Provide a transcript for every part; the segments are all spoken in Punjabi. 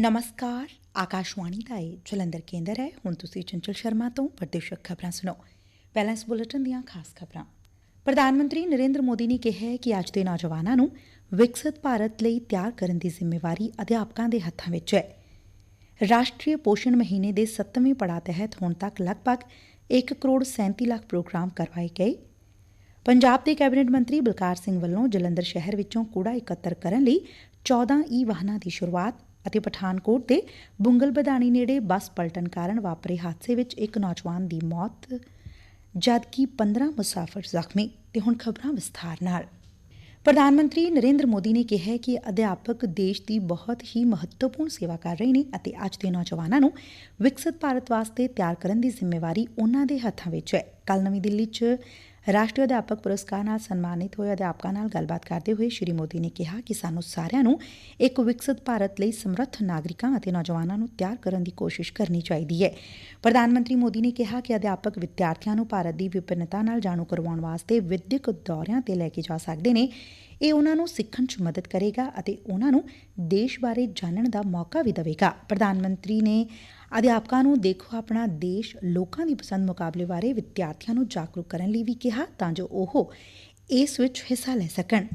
ਨਮਸਕਾਰ ਆਕਾਸ਼ਵਾਣੀ ਦਾ ਇਹ ਜਲੰਧਰ ਕੇਂਦਰ ਹੈ ਹੁਣ ਤੁਸੀਂ ਚੰਚਲ ਸ਼ਰਮਾ ਤੋਂ ਪ੍ਰਦੇਸ਼ਕ ਖਬਰਾਂ ਸੁਣੋ ਪਹਿਲਾਂ ਇਸ ਬੁਲੇਟਿਨ ਦੀਆਂ ਖਾਸ ਖਬਰਾਂ ਪ੍ਰਧਾਨ ਮੰਤਰੀ ਨਰਿੰਦਰ ਮੋਦੀ ਨੇ ਕਿਹਾ ਹੈ ਕਿ ਅੱਜ ਦੇ ਨੌਜਵਾਨਾਂ ਨੂੰ ਵਿਕਸਿਤ ਭਾਰਤ ਲਈ ਤਿਆਰ ਕਰਨ ਦੀ ਜ਼ਿੰਮੇਵਾਰੀ ਅਧਿਆਪਕਾਂ ਦੇ ਹੱਥਾਂ ਵਿੱਚ ਹੈ ਰਾਸ਼ਟਰੀ ਪੋਸ਼ਣ ਮਹੀਨੇ ਦੇ 7ਵੇਂ ਪੜਾਅ ਤਹਿਤ ਹੁਣ ਤੱਕ ਲਗਭਗ 1 ਕਰੋੜ 37 ਲੱਖ ਪ੍ਰੋਗਰਾਮ ਕਰਵਾਏ ਗਏ ਪੰਜਾਬ ਦੇ ਕੈਬਨਿਟ ਮੰਤਰੀ ਬਲਕਾਰ ਸਿੰਘ ਵੱਲੋਂ ਜਲੰਧਰ ਸ਼ਹਿਰ ਵਿੱਚੋਂ ਕੂੜਾ ਇਕੱਤਰ ਕਰਨ ਲਈ 14 ਈ ਵਾਹਨਾਂ ਦੀ ਸ਼ੁਰੂਆਤ ਅਤੇ ਪਠਾਨਕੋਟ ਦੇ ਬੁੰਗਲ ਬਦਾਣੀ ਨੇੜੇ ਬੱਸ ਪਲਟਣ ਕਾਰਨ ਵਾਪਰੇ ਹਾਦਸੇ ਵਿੱਚ ਇੱਕ ਨੌਜਵਾਨ ਦੀ ਮੌਤ, ਜਦਕਿ 15 ਮੁਸਾਫਰ ਜ਼ਖਮੀ, ਤੇ ਹੁਣ ਖਬਰਾਂ ਵਿਸਥਾਰ ਨਾਲ। ਪ੍ਰਧਾਨ ਮੰਤਰੀ ਨਰਿੰਦਰ ਮੋਦੀ ਨੇ ਕਿਹਾ ਕਿ ਅਧਿਆਪਕ ਦੇਸ਼ ਦੀ ਬਹੁਤ ਹੀ ਮਹੱਤਵਪੂਰਨ ਸੇਵਾ ਕਰ ਰਹੇ ਨੇ ਅਤੇ ਅੱਜ ਦੇ ਨੌਜਵਾਨਾਂ ਨੂੰ ਵਿਕਸਿਤ ਭਾਰਤ ਵਾਸਤੇ ਤਿਆਰ ਕਰਨ ਦੀ ਜ਼ਿੰਮੇਵਾਰੀ ਉਨਾਂ ਦੇ ਹੱਥਾਂ ਵਿੱਚ ਹੈ। ਕੱਲ ਨਵੀਂ ਦਿੱਲੀ 'ਚ ਰਾਸ਼ਟਰੀ ਅਧਿਆਪਕ ਪੁਰਸਕਾਰ ਨਾਲ ਸਨਮਾਨਿਤ ਹੋਏ ਅਧਿਆਪਕਾਂ ਨਾਲ ਗੱਲਬਾਤ ਕਰਦੇ ਹੋਏ ਸ਼੍ਰੀ ਮੋਦੀ ਨੇ ਕਿਹਾ ਕਿ ਸਾਨੂੰ ਸਾਰਿਆਂ ਨੂੰ ਇੱਕ ਵਿਕਸਿਤ ਭਾਰਤ ਲਈ ਸਮਰੱਥ ਨਾਗਰਿਕਾਂ ਅਤੇ ਨੌਜਵਾਨਾਂ ਨੂੰ ਤਿਆਰ ਕਰਨ ਦੀ ਕੋਸ਼ਿਸ਼ ਕਰਨੀ ਚਾਹੀਦੀ ਹੈ। ਪ੍ਰਧਾਨ ਮੰਤਰੀ ਮੋਦੀ ਨੇ ਕਿਹਾ ਕਿ ਅਧਿਆਪਕ ਵਿਦਿਆਰਥੀਆਂ ਨੂੰ ਭਾਰਤ ਦੀ ਵਿਭਿੰਨਤਾ ਨਾਲ ਜਾਣੂ ਕਰਵਾਉਣ ਵਾਸਤੇ ਵਿਦਿਅਕ ਦੌਰਿਆਂ ਤੇ ਲੈ ਕੇ ਜਾ ਸਕਦੇ ਨੇ। ਇਹ ਉਹਨਾਂ ਨੂੰ ਸਿੱਖਣ 'ਚ ਮਦਦ ਕਰੇਗਾ ਅਤੇ ਉਹਨਾਂ ਨੂੰ ਦੇਸ਼ ਬਾਰੇ ਜਾਣਨ ਦਾ ਮੌਕਾ ਵੀ ਦੇਵੇਗਾ। ਪ੍ਰਧਾਨ ਮੰਤਰੀ ਨੇ ਅਧਿਆਪਕਾਂ ਨੂੰ ਦੇਖੋ ਆਪਣਾ ਦੇਸ਼ ਲੋਕਾਂ ਦੀ ਪਸੰਦ ਮੁਕਾਬਲੇ ਬਾਰੇ ਵਿਦਿਆਰਥੀਆਂ ਨੂੰ ਜਾਗਰੂਕ ਕਰਨ ਲਈ ਵੀ ਕਿਹਾ ਤਾਂ ਜੋ ਉਹ ਇਸ ਵਿੱਚ ਹਿੱਸਾ ਲੈ ਸਕਣ।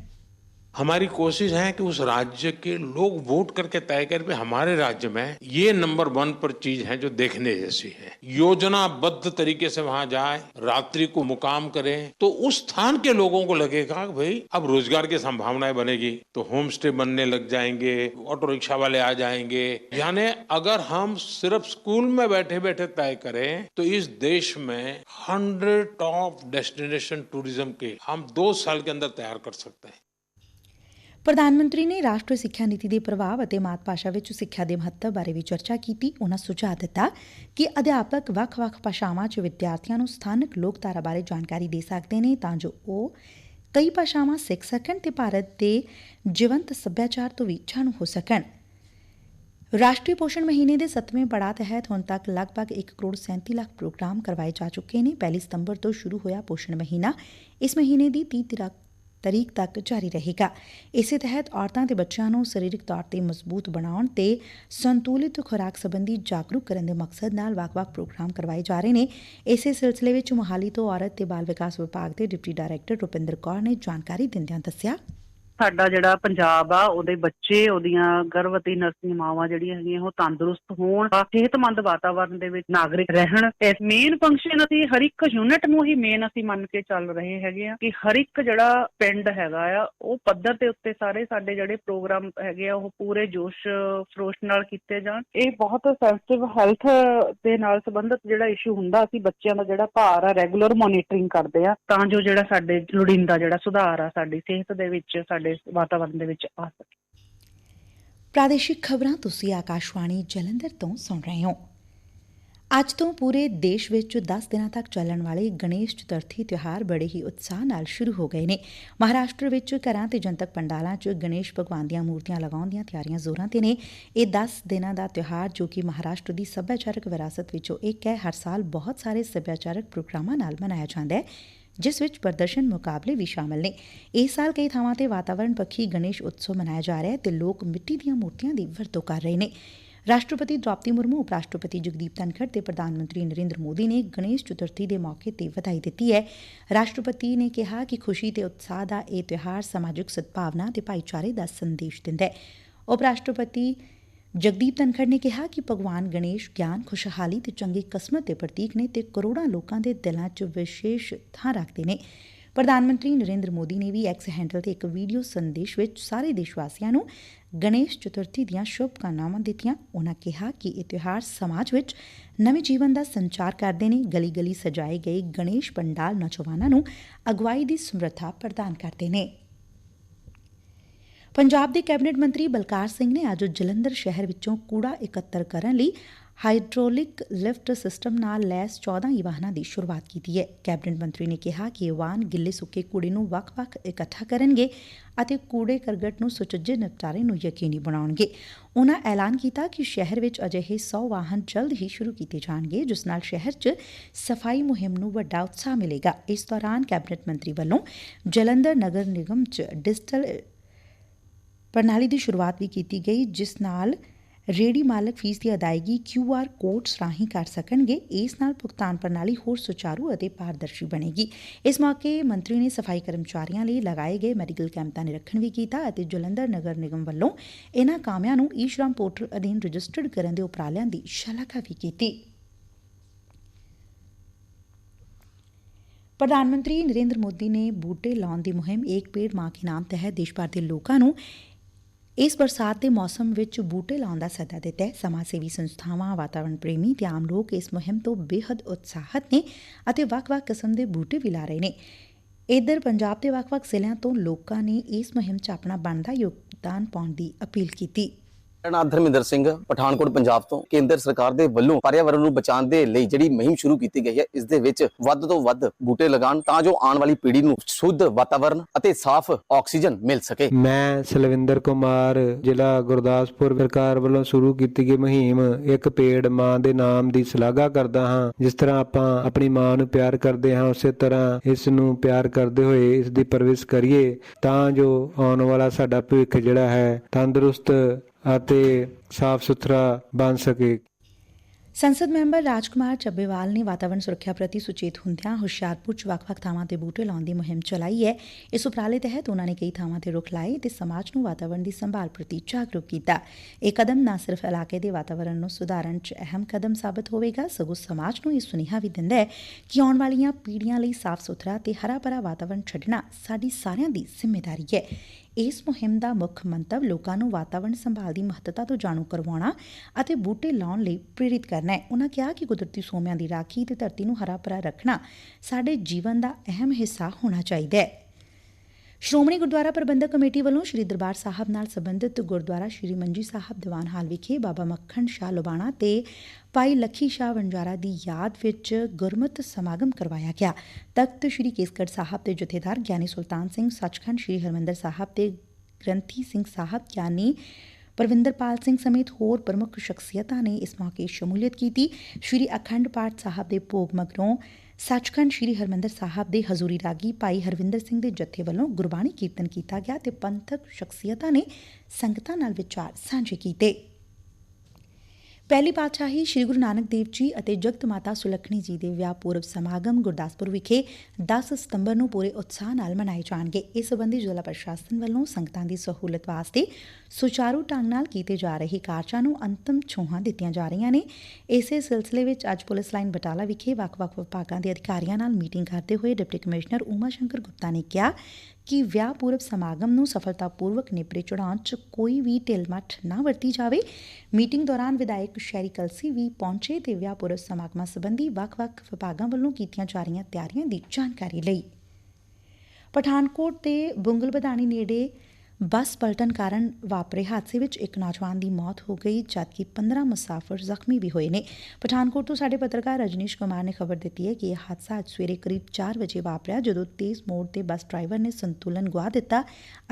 हमारी कोशिश है कि उस राज्य के लोग वोट करके तय करें हमारे राज्य में ये नंबर वन पर चीज़ है जो देखने जैसी है। योजनाबद्ध तरीके से वहाँ जाए, रात्रि को मुकाम करें तो उस स्थान के लोगों को लगेगा भाई, अब रोज़गार की संभावनाएँ बनेगी तो होम स्टे बनने लग जाएँगे, ऑटो रिक्शा वाले आ जाएँगे। यानी अगर हम सिर्फ़ स्कूल में बैठे बैठे तय करें तो इस देश में हंड्रेड टॉप डेस्टिनेशन टूरिज़्म के हम दो साल के अंदर तैयार कर सकते हैं। ਪ੍ਰਧਾਨ ਮੰਤਰੀ ਨੇ ਰਾਸ਼ਟਰੀ ਸਿੱਖਿਆ ਨੀਤੀ ਦੇ ਪ੍ਰਭਾਵ ਅਤੇ ਮਾਤ ਭਾਸ਼ਾ ਵਿੱਚ ਸਿੱਖਿਆ ਦੇ ਮਹੱਤਵ ਬਾਰੇ ਵੀ ਚਰਚਾ ਕੀਤੀ। ਉਹਨਾਂ ਸੁਝਾਅ ਦਿੱਤਾ ਕਿ ਅਧਿਆਪਕ ਵੱਖ-ਵੱਖ ਭਾਸ਼ਾਵਾਂ 'ਚ ਵਿਦਿਆਰਥੀਆਂ ਨੂੰ ਸਥਾਨਕ ਲੋਕਧਾਰਾ ਬਾਰੇ ਜਾਣਕਾਰੀ ਦੇ ਸਕਦੇ ਨੇ ਤਾਂ ਜੋ ਉਹ ਕਈ ਭਾਸ਼ਾਵਾਂ ਸਿੱਖ ਸਕਣ ਤੇ ਭਾਰਤ ਦੇ ਜੀਵੰਤ ਸੱਭਿਆਚਾਰ ਤੋਂ ਵੀ ਜਾਣੂ ਹੋ ਸਕਣ। ਰਾਸ਼ਟਰੀ ਪੋਸ਼ਣ ਮਹੀਨੇ ਦੇ 7ਵੇਂ ਪੜਾਅ ਤਹਿਤ ਹੁਣ ਤੱਕ ਲਗਭਗ 1 ਕਰੋੜ 37 ਲੱਖ ਪ੍ਰੋਗਰਾਮ ਕਰਵਾਏ ਜਾ ਚੁੱਕੇ ਨੇ। ਪਹਿਲੀ ਸਤੰਬਰ ਤੋਂ ਸ਼ੁਰੂ ਹੋਇਆ ਪੋਸ਼ਣ ਮਹੀਨਾ। ਇਸ ਮਹੀਨੇ ਦੀ 30 ਤਰੀਕ ਤੱਕ ਜਾਰੀ ਰਹੇਗਾ। ਇਸੇ ਤਹਿਤ ਔਰਤਾਂ ਤੇ ਬੱਚਿਆਂ ਨੂੰ ਸਰੀਰਕ ਤੌਰ ਤੇ ਮਜ਼ਬੂਤ ਬਣਾਉਣ ਤੇ ਸੰਤੁਲਿਤ ਖੁਰਾਕ ਸੰਬੰਧੀ ਜਾਗਰੂਕ ਕਰਨ ਦੇ ਮਕਸਦ ਨਾਲ ਵੱਖ-ਵੱਖ ਪ੍ਰੋਗਰਾਮ ਕਰਵਾਏ ਜਾ ਰਹੇ ਨੇ। ਇਸੇ ਸਿਲਸਿਲੇ ਵਿੱਚ ਮੁਹਾਲੀ ਤੋਂ ਔਰਤ ਤੇ ਬਾਲ ਵਿਕਾਸ ਵਿਭਾਗ ਦੇ ਡਿਪਟੀ ਡਾਇਰੈਕਟਰ ਰੁਪਿੰਦਰ ਕੌਰ ਨੇ ਜਾਣਕਾਰੀ ਦਿੰਦਿਆਂ ਦੱਸਿਆ। ਸਾਡਾ ਜਿਹੜਾ ਪੰਜਾਬ ਆ, ਉਹਦੇ ਬੱਚੇ, ਉਹਦੀਆਂ ਗਰਭਵਤੀ ਨਰਸਿੰਗ ਮਾਵਾਂ ਜਿਹੜੀਆਂ ਹੈਗੀਆਂ, ਉਹ ਤੰਦਰੁਸਤ ਹੋਣ ਸਿਹਤਮੰਦ ਵਾਤਾਵਰਣ ਦੇ ਵਿੱਚ ਨਾਗਰਿਕ ਰਹਿਣ। ਇਸ ਮੇਨ ਫੰਕਸ਼ਨ ਅਸੀਂ ਹਰ ਇੱਕ ਯੂਨਿਟ ਨੂੰ ਹੀ ਮੇਨ ਅਸੀਂ ਮੰਨ ਕੇ ਚੱਲ ਰਹੇ ਹੈਗੇ ਆ ਕਿ ਹਰ ਇੱਕ ਜਿਹੜਾ ਪਿੰਡ ਹੈਗਾ ਆ, ਉਹ ਪੱਧਰ ਦੇ ਉੱਤੇ ਸਾਰੇ ਸਾਡੇ ਜਿਹੜੇ ਪ੍ਰੋਗਰਾਮ ਹੈਗੇ ਆ, ਉਹ ਪੂਰੇ ਜੋਸ਼ ਫਰੋਸ਼ ਨਾਲ ਕੀਤੇ ਜਾਣ। ਇਹ ਬਹੁਤ ਸੈਂਸਿਟਿਵ ਹੈਲਥ ਦੇ ਨਾਲ ਸੰਬੰਧਿਤ ਜਿਹੜਾ ਇਸ਼ੂ ਹੁੰਦਾ, ਅਸੀਂ ਬੱਚਿਆਂ ਦਾ ਜਿਹੜਾ ਭਾਰ ਆ ਰੈਗੂਲਰ ਮੋਨੀਟਰਿੰਗ ਕਰਦੇ ਆ। ਤਾਂ ਜੋ ਜਿਹੜਾ ਸਾਡੇ ਲੋੜੀਂਦਾ ਜਿਹੜਾ ਸੁਧਾਰ ਆ, ਸਾਡੀ ਸਿਹਤ ਦੇ ਵਿੱਚ, ਸਾਡੇ ਵਾਤਾਵਰਣ ਦੇ ਵਿੱਚ ਆ ਸਕੇ। ਪ੍ਰਾਦੇਸ਼ਿਕ ਖਬਰਾਂ ਤੁਸੀਂ ਆਕਾਸ਼ਵਾਣੀ ਜਲੰਧਰ ਤੋਂ ਸੁਣ ਰਹੇ ਹੋ। ਅੱਜ ਤੋਂ ਪੂਰੇ ਦੇਸ਼ ਵਿੱਚ 10 ਦਿਨਾਂ ਤੱਕ ਚੱਲਣ ਵਾਲੇ ਗਣੇਸ਼ ਚਤੁਰਥੀ ਤਿਉਹਾਰ ਬੜੇ ਹੀ ਉਤਸ਼ਾਹ ਨਾਲ ਸ਼ੁਰੂ ਹੋ ਗਏ ਨੇ। ਮਹਾਰਾਸ਼ਟਰ ਵਿੱਚ ਘਰਾਂ ਤੇ ਜਨਤਕ ਪੰਡਾਲਾਂ 'ਚ ਗਣੇਸ਼ ਭਗਵਾਨ ਦੀਆਂ ਮੂਰਤੀਆਂ ਲਗਾਉਣ ਦੀਆਂ ਤਿਆਰੀਆਂ ਜ਼ੋਰਾਂ ਤੇ ਨੇ। ਇਹ 10 ਦਿਨਾਂ ਦਾ ਤਿਉਹਾਰ ਜੋ ਕਿ ਮਹਾਰਾਸ਼ਟਰ ਦੀ ਸੱਭਿਆਚਾਰਕ ਵਿਰਾਸਤ ਵਿੱਚੋਂ ਇੱਕ ਹੈ। ਹਰ ਸਾਲ ਬਹੁਤ ਸਾਰੇ ਸੱਭਿਆਚਾਰਕ ਪ੍ਰੋਗਰਾਮਾਂ ਨਾਲ ਮਨਾਇਆ ਜਾਂਦਾ ਹੈ। ਜਿਸ ਵਿੱਚ ਪ੍ਰਦਰਸ਼ਨ ਮੁਕਾਬਲੇ ਵੀ ਸ਼ਾਮਲ ਨੇ। ਇਸ ਸਾਲ ਕਈ ਥਾਵਾਂ ਤੇ ਵਾਤਾਵਰਣ ਪੱਖੀ ਗਣੇਸ਼ ਉਤਸਵ ਮਨਾਇਆ ਜਾ ਰਿਹਾ ਹੈ ਤੇ ਲੋਕ ਮਿੱਟੀ ਦੀਆਂ ਮੂਰਤੀਆਂ ਦੀ ਵਰਤੋਂ ਕਰ ਰਹੇ ਨੇ। ਰਾਸ਼ਟਰਪਤੀ ਦ੍ਰੋਪਦੀ ਮੁਰਮੂ ਉਪ ਰਾਸ਼ਟਰਪਤੀ ਜਗਦੀਪ ਧਨਖੜ ਤੇ ਪ੍ਰਧਾਨ ਮੰਤਰੀ ਨਰਿੰਦਰ ਮੋਦੀ ਨੇ ਗਣੇਸ਼ ਚਤੁਰਥੀ ਦੇ ਮੌਕੇ ਤੇ ਵਧਾਈ ਦਿੱਤੀ ਹੈ। ਰਾਸ਼ਟਰਪਤੀ ਨੇ ਕਿਹਾ ਕਿ ਖੁਸ਼ੀ ਤੇ ਉਤਸ਼ਾਹ ਦਾ ਇਹ ਤਿਉਹਾਰ ਸਮਾਜਿਕ ਸਦਭਾਵਨਾ ਤੇ ਭਾਈਚਾਰੇ ਦਾ ਸੰਦੇਸ਼ ਦਿੰਦਾ ਹੈ। ਉਪ ਰਾਸ਼ਟਰਪਤੀ ਜਗਦੀਪ ਧਨਖੜ ਨੇ ਕਿਹਾ ਕਿ ਭਗਵਾਨ ਗਣੇਸ਼ ਗਿਆਨ, ਖੁਸ਼ਹਾਲੀ ਤੇ ਚੰਗੀ ਕਿਸਮਤ ਦੇ ਪ੍ਰਤੀਕ ਨੇ ਤੇ ਕਰੋੜਾਂ ਲੋਕਾਂ ਦੇ ਦਿਲਾਂ 'ਚ ਵਿਸ਼ੇਸ਼ ਥਾਂ ਰੱਖਦੇ ਨੇ। ਪ੍ਰਧਾਨ ਮੰਤਰੀ ਨਰਿੰਦਰ ਮੋਦੀ ਨੇ ਵੀ ਐਕਸ ਹੈਂਡਲ ਤੇ ਇੱਕ ਵੀਡੀਓ ਸੰਦੇਸ਼ ਵਿੱਚ ਸਾਰੇ ਦੇਸ਼ ਵਾਸੀਆਂ ਨੂੰ ਗਣੇਸ਼ ਚਤੁਰਥੀ ਦੀਆਂ ਸ਼ੁਭਕਾਮਨਾਵਾਂ ਦਿੱਤੀਆਂ। ਉਹਨਾਂ ਕਿਹਾ ਕਿ ਇਹ ਤਿਉਹਾਰ ਸਮਾਜ ਵਿੱਚ ਨਵੇਂ ਜੀਵਨ ਦਾ ਸੰਚਾਰ ਕਰਦੇ ਨੇ। ਗਲੀ ਗਲੀ ਸਜਾਏ ਗਏ ਗਣੇਸ਼ ਪੰਡਾਲ ਨੌਜਵਾਨਾਂ ਨੂੰ ਅਗਵਾਈ ਦੀ ਸਮਰੱਥਾ ਪ੍ਰਦਾਨ ਕਰਦੇ ਨੇ। ਪੰਜਾਬ ਦੇ ਕੈਬਨਿਟ ਮੰਤਰੀ ਬਲਕਾਰ ਸਿੰਘ ਨੇ ਅੱਜ ਜਲੰਧਰ ਸ਼ਹਿਰ ਵਿੱਚੋਂ ਕੂੜਾ ਇਕੱਤਰ ਕਰਨ ਲਈ ਹਾਈਡ੍ਰੋਲਿਕ ਲਿਫਟ ਸਿਸਟਮ ਨਾਲ ਲੈਸ 14 ਈ ਵਾਹਨਾਂ ਦੀ ਸ਼ੁਰੂਆਤ ਕੀਤੀ ਹੈ। ਕੈਬਨਿਟ ਮੰਤਰੀ ਨੇ ਕਿਹਾ ਕਿ ਇਹ ਵਾਹਨ ਗਿੱਲੇ ਸੁੱਕੇ ਕੂੜੇ ਨੂੰ ਵੱਖ-ਵੱਖ ਇਕੱਠਾ ਕਰਨਗੇ ਅਤੇ ਕੂੜੇ ਕਰਗਟ ਨੂੰ ਸੁਚੱਜੇ ਨਿਪਟਾਰੇ ਨੂੰ ਯਕੀਨੀ ਬਣਾਉਣਗੇ। ਉਨ੍ਹਾਂ ਐਲਾਨ ਕੀਤਾ ਕਿ ਸ਼ਹਿਰ ਵਿੱਚ ਅਜਿਹੇ 100 ਵਾਹਨ ਜਲਦ ਹੀ ਸ਼ੁਰੂ ਕੀਤੇ ਜਾਣਗੇ, ਜਿਸ ਨਾਲ ਸ਼ਹਿਰ 'ਚ ਸਫ਼ਾਈ ਮੁਹਿੰਮ ਨੂੰ ਵੱਡਾ ਉਤਸ਼ਾਹ ਮਿਲੇਗਾ। ਇਸ ਦੌਰਾਨ ਕੈਬਨਿਟ ਮੰਤਰੀ ਵੱਲੋਂ ਜਲੰਧਰ ਨਗਰ ਨਿਗਮ 'ਚ ਡਿਜੀਟਲ ਪ੍ਰਣਾਲੀ ਦੀ ਸ਼ੁਰੂਆਤ ਵੀ ਕੀਤੀ ਗਈ, ਜਿਸ ਨਾਲ ਰੇੜੀ ਮਾਲਕ ਫੀਸ ਦੀ ਅਦਾਇਗੀ QR ਕੋਡਸ ਰਾਹੀਂ ਕਰ ਸਕਣਗੇ। ਇਸ ਨਾਲ ਭੁਗਤਾਨ ਪ੍ਰਣਾਲੀ ਹੋਰ ਸੁਚਾਰੂ ਅਤੇ ਪਾਰਦਰਸ਼ੀ ਬਣੇਗੀ। ਇਸ ਮੌਕੇ ਮੰਤਰੀ ਨੇ ਸਫ਼ਾਈ ਕਰਮਚਾਰੀਆਂ ਲਈ ਲਗਾਏ ਗਏ ਮੈਡੀਕਲ ਕੈਂਪ ਦਾ ਨਿਰੀਖਣ ਵੀ ਕੀਤਾ ਅਤੇ ਜਲੰਧਰ ਨਗਰ ਨਿਗਮ ਵੱਲੋਂ ਇਨ੍ਹਾਂ ਕਾਮਿਆਂ ਨੂੰ ਈ ਸ਼੍ਰਮ ਪੋਰਟਲ ਅਧੀਨ ਰਜਿਸਟਰਡ ਕਰਨ ਦੇ ਉਪਰਾਲਿਆਂ ਦੀ ਸ਼ਲਾਘਾ ਵੀ ਕੀਤੀ। ਪ੍ਰਧਾਨ ਮੰਤਰੀ ਨਰਿੰਦਰ ਮੋਦੀ ਨੇ ਬੂਟੇ ਲਾਉਣ ਦੀ ਮੁਹਿੰਮ ਏਕ ਪੇੜ ਮਾਂ ਕੇ ਨਾਮ ਤਹਿਤ ਦੇਸ਼ ਭਰ ਦੇ ਲੋਕਾਂ ਨੂੰ ਇਸ ਬਰਸਾਤ ਦੇ ਮੌਸਮ ਵਿੱਚ ਬੂਟੇ ਲਾਉਣ ਦਾ ਸੱਦਾ ਦਿੱਤਾ ਹੈ। ਸਮਾਜ ਸੇਵੀ ਸੰਸਥਾਵਾਂ, ਵਾਤਾਵਰਣ ਪ੍ਰੇਮੀ ਤੇ ਆਮ ਲੋਕ ਇਸ ਮੁਹਿੰਮ ਤੋਂ ਬੇਹੱਦ ਉਤਸ਼ਾਹਤ ਨੇ ਅਤੇ ਵੱਖ-ਵੱਖ ਕਿਸਮ ਦੇ ਬੂਟੇ ਵੀ ਲਾ ਰਹੇ ਨੇ। ਇਧਰ ਪੰਜਾਬ ਦੇ ਵੱਖ-ਵੱਖ ਜ਼ਿਲ੍ਹਿਆਂ ਤੋਂ ਲੋਕਾਂ ਨੇ ਇਸ ਮੁਹਿੰਮ 'ਚ ਆਪਣਾ ਬਣਦਾ ਯੋਗਦਾਨ ਪਾਉਣ ਦੀ ਅਪੀਲ ਕੀਤੀ। ਮੇਰਾ ਨਾਮ ਧਰਮਿੰਦਰ ਸਿੰਘ, ਪਠਾਨਕੋਟ, ਪੰਜਾਬ ਤੋਂ ਕੇਂਦਰ ਸਰਕਾਰ ਦੇ ਵੱਲੋਂ ਪਰਿਆਵਰਣ ਨੂੰ ਬਚਾਉਣ ਦੇ ਲਈ ਜਿਹੜੀ ਮੁਹਿੰਮ ਸ਼ੁਰੂ ਕੀਤੀ ਗਈ ਹੈ, ਇਸ ਦੇ ਵਿੱਚ ਵੱਧ ਤੋਂ ਵੱਧ ਬੂਟੇ ਲਗਾਉਣ ਤਾਂ ਜੋ ਆਉਣ ਵਾਲੀ ਪੀੜ੍ਹੀ ਨੂੰ ਸ਼ੁੱਧ ਵਾਤਾਵਰਣ ਅਤੇ ਸਾਫ਼ ਆਕਸੀਜਨ ਮਿਲ ਸਕੇ। ਮੈਂ ਸਲਵਿੰਦਰ ਕੁਮਾਰ, ਜ਼ਿਲ੍ਹਾ ਗੁਰਦਾਸਪੁਰ ਸਰਕਾਰ ਵੱਲੋਂ ਸ਼ੁਰੂ ਕੀਤੀ ਗਈ ਮੁਹਿੰਮ ਇੱਕ ਪੇੜ ਮਾਂ ਦੇ ਨਾਮ ਦੀ ਸ਼ਲਾਘਾ ਕਰਦਾ ਹਾਂ। ਜਿਸ ਤਰ੍ਹਾਂ ਆਪਾਂ ਆਪਣੀ ਮਾਂ ਨੂੰ ਪਿਆਰ ਕਰਦੇ ਹਾਂ, ਉਸੇ ਤਰ੍ਹਾਂ ਇਸ ਨੂੰ ਪਿਆਰ ਕਰਦੇ ਹੋਏ ਇਸ ਦੀ ਪਰਵਰਿਸ਼ ਕਰੀਏ ਤਾਂ ਜੋ ਆਉਣ ਵਾਲਾ ਸਾਡਾ ਭਵਿੱਖ ਜਿਹੜਾ ਹੈ ਤੰਦਰੁਸਤ ਅਤੇ ਸਾਫ਼ ਸੁਥਰਾ ਬਣ ਸਕੇ। ਸੰਸਦ ਮੈਂਬਰ ਰਾਜਕੁਮਾਰ ਚੱਬੇਵਾਲ ਨੇ ਵਾਤਾਵਰਣ ਸੁਰੱਖਿਆ ਪ੍ਰਤੀ ਸੁਚੇਤ ਹੁੰਦਿਆਂ ਹੁਸ਼ਿਆਰਪੁਰ 'ਚ ਵੱਖ-ਵੱਖ ਥਾਵਾਂ ਤੇ ਬੂਟੇ ਲਾਉਣ ਦੀ ਮੁਹਿੰਮ ਚਲਾਈ ਹੈ। ਇਸ ਉਪਰਾਲੇ ਤਹਿਤ ਉਹਨਾਂ ਨੇ ਕਈ ਥਾਵਾਂ ਤੇ ਰੁੱਖ ਲਾਏ ਤੇ ਸਮਾਜ ਨੂੰ ਵਾਤਾਵਰਣ ਦੀ ਸੰਭਾਲ ਪ੍ਰਤੀ ਜਾਗਰੂਕ ਕੀਤਾ। ਇਹ ਕਦਮ ਨਾ ਸਿਰਫ ਇਲਾਕੇ ਦੇ ਵਾਤਾਵਰਣ ਨੂੰ ਸੁਧਾਰਨ 'ਚ ਅਹਿਮ ਕਦਮ ਸਾਬਤ ਹੋਵੇਗਾ, ਸਗੋਂ ਸਮਾਜ ਨੂੰ ਇਹ ਸੁਨੇਹਾ ਵੀ ਦਿੰਦਾ ਹੈ ਕਿ ਆਉਣ ਵਾਲੀਆਂ ਪੀੜ੍ਹੀਆਂ ਲਈ ਸਾਫ਼ ਸੁਥਰਾ ਤੇ ਹਰਾ-ਭਰਾ ਵਾਤਾਵਰਣ ਛੱਡਣਾ ਸਾਡੀ ਸਾਰਿਆਂ ਦੀ ਜ਼ਿੰਮੇਵਾਰੀ ਹੈ। ਇਸ ਮੁਹਿੰਮ ਦਾ ਮੁੱਖ ਮੰਤਵ ਲੋਕਾਂ ਨੂੰ ਵਾਤਾਵਰਣ ਸੰਭਾਲ ਦੀ ਮਹੱਤਤਾ ਤੋਂ ਜਾਣੂ ਕਰਵਾਉਣਾ ਅਤੇ ਬੂਟੇ ਲਾਉਣ ਲਈ ਪ੍ਰੇਰਿਤ ਕਰਨਾ ਹੈ। ਉਹਨਾਂ ਕਿਹਾ ਕਿ ਕੁਦਰਤੀ ਸੋਮਿਆਂ ਦੀ ਰਾਖੀ ਤੇ ਧਰਤੀ ਨੂੰ ਹਰਾ ਭਰਾ ਰੱਖਣਾ ਸਾਡੇ ਜੀਵਨ ਦਾ ਅਹਿਮ ਹਿੱਸਾ ਹੋਣਾ ਚਾਹੀਦਾ ਹੈ। ਸ਼੍ਰੋਮਣੀ ਗੁਰਦੁਆਰਾ ਪ੍ਰਬੰਧਕ ਕਮੇਟੀ ਵੱਲੋਂ ਸ੍ਰੀ ਦਰਬਾਰ ਸਾਹਿਬ ਨਾਲ ਸੰਬੰਧਿਤ ਗੁਰਦੁਆਰਾ ਸ੍ਰੀ ਮੰਜੀ ਸਾਹਿਬ ਦੀਵਾਨ ਹਾਲ ਵਿਖੇ ਬਾਬਾ ਮੱਖਣ ਸ਼ਾਹ ਲੁਬਾਣਾ ਤੇ ਭਾਈ ਲੱਖੀ ਸ਼ਾਹ ਵੰਜਾਰਾ ਦੀ ਯਾਦ ਵਿੱਚ ਗੁਰਮਤਿ ਸਮਾਗਮ ਕਰਵਾਇਆ ਗਿਆ। ਤਖਤ ਸ੍ਰੀ ਕੇਸਗੜ੍ਹ ਸਾਹਿਬ ਦੇ ਜਥੇਦਾਰ ਗਿਆਨੀ ਸੁਲਤਾਨ ਸਿੰਘ ਸੱਚਖੰਡ, ਸ੍ਰੀ ਹਰਮੰਦਰ ਸਾਹਿਬ ਤੇ ਗ੍ਰੰਥੀ ਸਿੰਘ ਸਾਹਿਬ, ਗਿਆਨੀ ਪਰਵਿੰਦਰਪਾਲ ਸਿੰਘ ਸਮੇਤ ਹੋਰ ਪ੍ਰਮੁੱਖ ਸ਼ਖਸੀਅਤਾਂ ਨੇ ਇਸ ਮੌਕੇ ਸ਼ਮੂਲੀਅਤ ਕੀਤੀ। ਸ੍ਰੀ ਅਖੰਡ ਪਾਠ ਸਾਹਿਬ ਦੇ ਭੋਗ ਮਗਰੋਂ ਸੱਚਖੰਡ ਸ੍ਰੀ ਹਰਮੰਦਰ ਸਾਹਿਬ ਦੇ ਹਜ਼ੂਰੀ ਰਾਗੀ ਭਾਈ ਹਰਵਿੰਦਰ ਸਿੰਘ ਦੇ ਜਥੇ ਵੱਲੋਂ ਗੁਰਬਾਣੀ ਕੀਰਤਨ ਕੀਤਾ ਗਿਆ ਤੇ ਪੰਥਕ ਸ਼ਖਸੀਅਤਾਂ ਨੇ ਸੰਗਤਾਂ ਨਾਲ ਵਿਚਾਰ ਸਾਂਝੇ ਕੀਤੇ। ਪਹਿਲੀ ਪਾਤਸ਼ਾਹੀ ਸ੍ਰੀ ਗੁਰੂ ਨਾਨਕ ਦੇਵ ਜੀ ਅਤੇ ਜਗਤ ਮਾਤਾ ਸੁਲੱਖਣੀ ਜੀ ਦੇ ਵਿਆਹ ਪੂਰਵ ਸਮਾਗਮ ਗੁਰਦਾਸਪੁਰ ਵਿਖੇ 10 ਸਤੰਬਰ ਨੂੰ ਪੂਰੇ ਉਤਸ਼ਾਹ ਨਾਲ ਮਨਾਏ ਜਾਣਗੇ। ਇਸ ਸੰਬੰਧੀ ਜ਼ਿਲ੍ਹਾ ਪ੍ਰਸ਼ਾਸਨ ਵੱਲੋਂ ਸੰਗਤਾਂ ਦੀ ਸਹੂਲਤ ਵਾਸਤੇ ਸੁਚਾਰੂ ਢੰਗ ਨਾਲ ਕੀਤੇ ਜਾ ਰਹੇ ਕਾਰਜਾਂ ਨੂੰ ਅੰਤਮ ਛੋਹਾਂ ਦਿੱਤੀਆਂ ਜਾ ਰਹੀਆਂ ਨੇ। ਇਸੇ ਸਿਲਸਿਲੇ ਵਿੱਚ ਅੱਜ ਪੁਲਿਸ ਲਾਈਨ ਬਟਾਲਾ ਵਿਖੇ ਵੱਖ-ਵੱਖ ਵਿਭਾਗਾਂ ਦੇ ਅਧਿਕਾਰੀਆਂ ਨਾਲ ਮੀਟਿੰਗ ਕਰਦੇ ਹੋਏ ਡਿਪਟੀ ਕਮਿਸ਼ਨਰ ਉਮਾ ਸ਼ੰਕਰ ਗੁਪਤਾ ਨੇ ਕਿਹਾ ਕਿ ਵਿਆਹ ਪੂਰਵ ਸਮਾਗਮ ਨੂੰ ਸਫਲਤਾਪੂਰਵਕ ਨਿਪਰੇ ਚੜਾਉਣ 'ਚ ਕੋਈ ਵੀ ਢਿਲਮੱਠ ਨਾ ਵਰਤੀ ਜਾਵੇ। ਮੀਟਿੰਗ ਦੌਰਾਨ ਵਿਧਾਇਕ ਸ਼ੈਰੀ ਕਲਸੀ ਵੀ ਪਹੁੰਚੇ ਤੇ ਵਿਆਹ ਪੂਰਵ ਸਮਾਗਮਾਂ ਸੰਬੰਧੀ ਵੱਖ-ਵੱਖ ਵਿਭਾਗਾਂ ਵੱਲੋਂ ਕੀਤੀਆਂ ਜਾ ਰਹੀਆਂ ਤਿਆਰੀਆਂ ਦੀ ਜਾਣਕਾਰੀ ਲਈ। ਪਠਾਨਕੋਟ ਦੇ ਬੁੰਗਲ ਬਧਾਣੀ ਨੇੜੇ ਬੱਸ ਪਲਟਣ ਕਾਰਨ ਵਾਪਰੇ ਹਾਦਸੇ ਵਿੱਚ ਇੱਕ ਨੌਜਵਾਨ ਦੀ ਮੌਤ ਹੋ ਗਈ, ਜਦਕਿ 15 ਮੁਸਾਫਰ ਜ਼ਖਮੀ ਵੀ ਹੋਏ ਨੇ। ਪਠਾਨਕੋਟ ਤੋਂ ਸਾਡੇ ਪੱਤਰਕਾਰ ਰਜਨੀਸ਼ ਕੁਮਾਰ ਨੇ ਖਬਰ ਦਿੱਤੀ ਹੈ ਕਿ ਇਹ ਹਾਦਸਾ ਅੱਜ ਸਵੇਰੇ ਕਰੀਬ 4 ਵਜੇ ਵਾਪਰਿਆ, ਜਦੋਂ ਤੇਜ਼ ਮੋੜ ਤੇ ਬੱਸ ਡਰਾਈਵਰ ਨੇ ਸੰਤੁਲਨ ਗਵਾ ਦਿੱਤਾ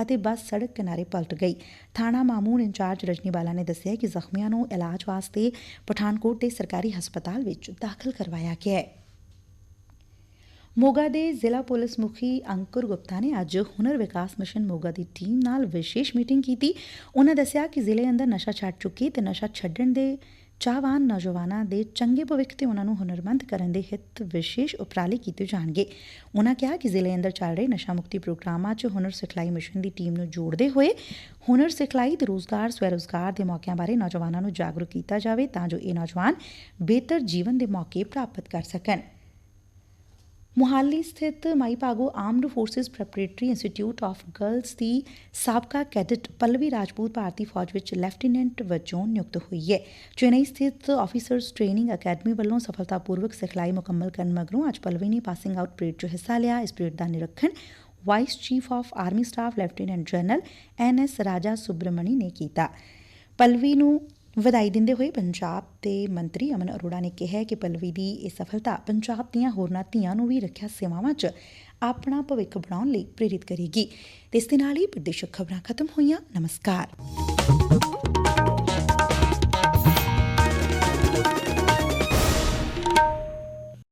ਅਤੇ ਬੱਸ ਸੜਕ ਕਿਨਾਰੇ ਪਲਟ ਗਈ। ਥਾਣਾ ਮਾਮੂਨ ਇੰਚਾਰਜ ਰਜਨੀ ਬਾਲਾ ਨੇ ਦੱਸਿਆ ਕਿ ਜ਼ਖਮੀਆਂ ਨੂੰ ਇਲਾਜ ਵਾਸਤੇ ਪਠਾਨਕੋਟ ਦੇ ਸਰਕਾਰੀ ਹਸਪਤਾਲ ਵਿੱਚ ਦਾਖਲ ਕਰਵਾਇਆ ਗਿਆ ਹੈ। ਮੋਗਾ ਦੇ ਜ਼ਿਲ੍ਹਾ ਪੁਲਿਸ ਮੁਖੀ ਅੰਕੁਰ ਗੁਪਤਾ ਨੇ ਅੱਜ ਹੁਨਰ ਵਿਕਾਸ ਮਿਸ਼ਨ ਮੋਗਾ ਦੀ ਟੀਮ ਨਾਲ ਵਿਸ਼ੇਸ਼ ਮੀਟਿੰਗ ਕੀਤੀ। ਉਹਨਾਂ ਦੱਸਿਆ ਕਿ ਜ਼ਿਲ੍ਹੇ ਅੰਦਰ ਨਸ਼ਾ ਛੱਡ ਚੁੱਕੇ ਤੇ ਨਸ਼ਾ ਛੱਡਣ ਦੇ ਚਾਹਵਾਨ ਨੌਜਵਾਨਾਂ ਦੇ ਚੰਗੇ ਭਵਿੱਖ ਤੇ ਉਹਨਾਂ ਨੂੰ ਹੁਨਰਮੰਦ ਕਰਨ ਦੇ ਹਿੱਤ ਵਿਸ਼ੇਸ਼ ਉਪਰਾਲੇ ਕੀਤੇ ਜਾਣਗੇ। ਉਹਨਾਂ ਕਿਹਾ ਕਿ ਜ਼ਿਲ੍ਹੇ ਅੰਦਰ ਚੱਲ ਰਹੇ ਨਸ਼ਾ ਮੁਕਤੀ ਪ੍ਰੋਗਰਾਮਾਂ 'ਚ ਹੁਨਰ ਸਿਖਲਾਈ ਮਿਸ਼ਨ ਦੀ ਟੀਮ ਨੂੰ ਜੋੜਦੇ ਹੋਏ ਹੁਨਰ ਸਿਖਲਾਈ ਤੇ ਰੋਜ਼ਗਾਰ ਸਵੈ ਰੋਜ਼ਗਾਰ ਦੇ ਮੌਕਿਆਂ ਬਾਰੇ ਨੌਜਵਾਨਾਂ ਨੂੰ ਜਾਗਰੂਕ ਕੀਤਾ ਜਾਵੇ ਤਾਂ ਜੋ ਇਹ ਨੌਜਵਾਨ ਬਿਹਤਰ ਜੀਵਨ ਦੇ ਮੌਕੇ ਪ੍ਰਾਪਤ ਕਰ ਸਕਣ। ਮੁਹਾਲੀ ਸਥਿਤ Mai Bhago armed forces preparatory institute of girls ਦੀ ਸਾਬਕਾ ਕੈਡਟ ਪਲਵੀ ਰਾਜਪੂਤ ਭਾਰਤੀ ਫੌਜ ਵਿੱਚ ਲੈਫਟੀਨੈਂਟ ਵਜੋਂ ਨਿਯੁਕਤ ਹੋਈ ਹੈ। ਚੇਨਈ ਸਥਿਤ ਆਫੀਸਰਸ ਟ੍ਰੇਨਿੰਗ ਅਕੈਡਮੀ ਵੱਲੋਂ ਸਫਲਤਾਪੂਰਵਕ ਸਿਖਲਾਈ ਮੁਕੰਮਲ ਕਰਨ ਮਗਰੋਂ ਅੱਜ ਪਲਵੀ ਨੇ ਪਾਸਿੰਗ ਆਊਟ ਪਰੇਡ 'ਚ ਹਿੱਸਾ ਲਿਆ। ਇਸ ਪਰੇਡ ਦਾ ਨਿਰੀਖਣ vice chief of army staff lieutenant general N S Raja Subramani ਨੇ ਕੀਤਾ। ਪੱਲਵੀ ਨੂੰ ਵਧਾਈ ਦਿੰਦੇ ਹੋਏ ਪੰਜਾਬ ਦੇ ਮੰਤਰੀ ਅਮਨ ਅਰੋੜਾ ਨੇ ਕਿਹਾ ਕਿ ਪੱਲਵੀ ਦੀ ਇਹ ਸਫਲਤਾ ਪੰਜਾਬ ਦੀਆਂ ਹੋਰਨਾਂ ਧੀਆਂ ਨੂੰ ਵੀ ਰੱਖਿਆ ਸੇਵਾਵਾਂ 'ਚ ਆਪਣਾ ਭਵਿੱਖ ਬਣਾਉਣ ਲਈ ਪ੍ਰੇਰਿਤ ਕਰੇਗੀ। ਤੇ ਇਸ ਦੇ ਨਾਲ ਹੀ ਪ੍ਰਦੇਸ਼ਕ ਖਬਰਾਂ ਖਤਮ ਹੋਈਆਂ। ਨਮਸਕਾਰ।